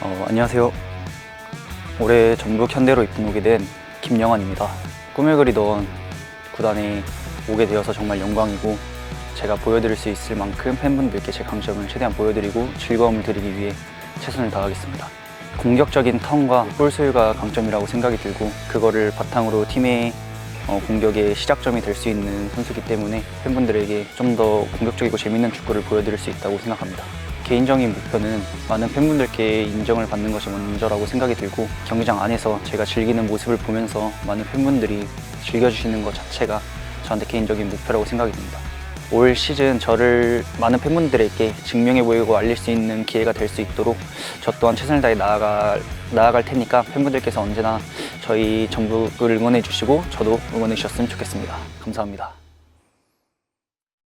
안녕하세요. 올해 전북 현대로 입단오게 된 김영환입니다. 꿈을 그리던 구단에 오게 되어서 정말 영광이고 제가 보여드릴 수 있을 만큼 팬분들께 제 강점을 최대한 보여드리고 즐거움을 드리기 위해 최선을 다하겠습니다. 공격적인 턴과 볼 소유가 강점이라고 생각이 들고 그거를 바탕으로 팀의 어, 공격의 시작점이 될 수 있는 선수이기 때문에 팬분들에게 좀 더 공격적이고 재밌는 축구를 보여드릴 수 있다고 생각합니다. 개인적인 목표는 많은 팬분들께 인정을 받는 것이 먼저라고 생각이 들고 경기장 안에서 제가 즐기는 모습을 보면서 많은 팬분들이 즐겨주시는 것 자체가 저한테 개인적인 목표라고 생각이 듭니다. 올 시즌 저를 많은 팬분들에게 증명해 보이고 알릴 수 있는 기회가 될 수 있도록 저 또한 최선을 다해 나아갈, 나아갈 테니까 팬분들께서 언제나 저희 전북을 응원해 주시고 저도 응원해 주셨으면 좋겠습니다. 감사합니다.